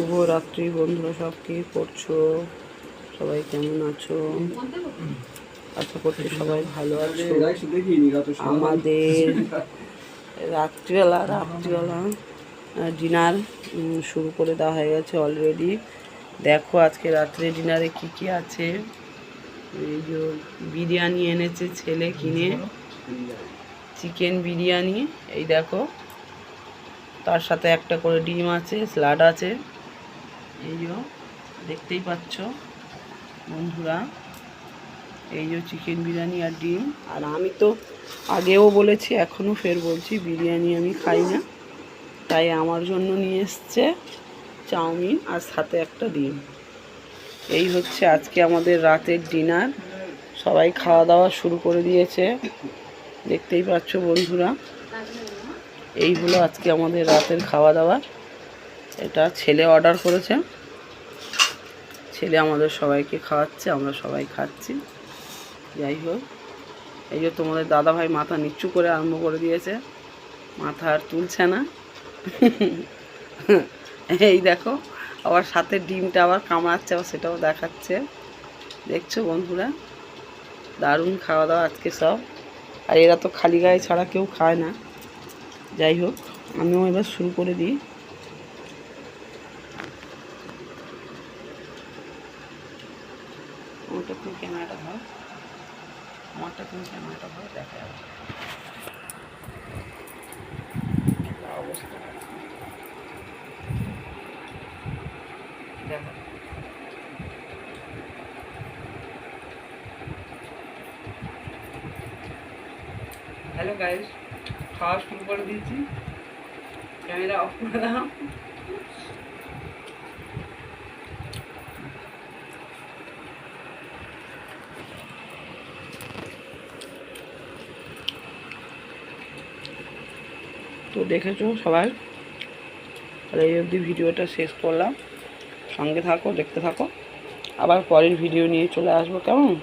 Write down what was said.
শুভ রাত্রি বন্ধুরা, সব কি করছ? সবাই কেমন আছো? আশা করছি সবাই ভালো আছো। আমাদের রাত্রিবেলা রাত্রিবেলা ডিনার শুরু করে দেওয়া হয়ে গেছে অলরেডি দেখো আজকে রাত্রে ডিনারে কি কি আছে। এই যে বিরিয়ানি এনেছে ছেলে কিনে। চিকেন বিরিয়ানি, এই দেখো। তার সাথে একটা করে ডিম আছে স্যালাড আছে। এই যে, দেখতেই পাচ্ছ বন্ধুরা, এই যে চিকেন বিরিয়ানি আর ডিম। আর আমি তো আগেও বলেছি, এখনও ফের বলছি, বিরিয়ানি আমি খাই না। তাই আমার জন্য নিয়ে এসছে চাউমিন আর সাথে একটা ডিম। এই হচ্ছে আজকে আমাদের রাতের ডিনার। সবাই খাওয়া দাওয়া শুরু করে দিয়েছে। দেখতেই পাচ্ছ বন্ধুরা, এই হলো আজকে আমাদের রাতের খাওয়া দাওয়া। এটা ছেলে অর্ডার করেছে। ছেলে আমাদের সবাইকে খাওয়াচ্ছে, আমরা সবাই খাচ্ছি। যাই হোক, এই যে তোমাদের দাদা ভাই মাথা নিচু করে আরম্ভ করে দিয়েছে, মাথা আর তুলছে না। এই দেখো, আবার সাথে ডিমটা আবার কামড়াচ্ছে, আবার সেটাও দেখাচ্ছে। দেখছ বন্ধুরা? দারুণ খাওয়া দাওয়া আজকে সব। আর এরা তো খালি গায়ে ছাড়া কেউ খায় না। যাই হোক, আমিও এবার শুরু করে দিই। আমারটা তুমি ক্যামেরাটা ধর আমারটা তুমি ক্যামেরাটা ধর দেখা যাবে যা অবস্থা হ্যালো গাইস, খাওয়া শুরু করে দিয়েছি। ক্যামেরা অফ করে দাও। তো দেখেছ সবাই? তাহলে এই অবধি ভিডিওটা শেষ করলাম। সঙ্গে থাকো, দেখতে থাকো। আবার পরের ভিডিও নিয়ে চলে আসব, কেমন?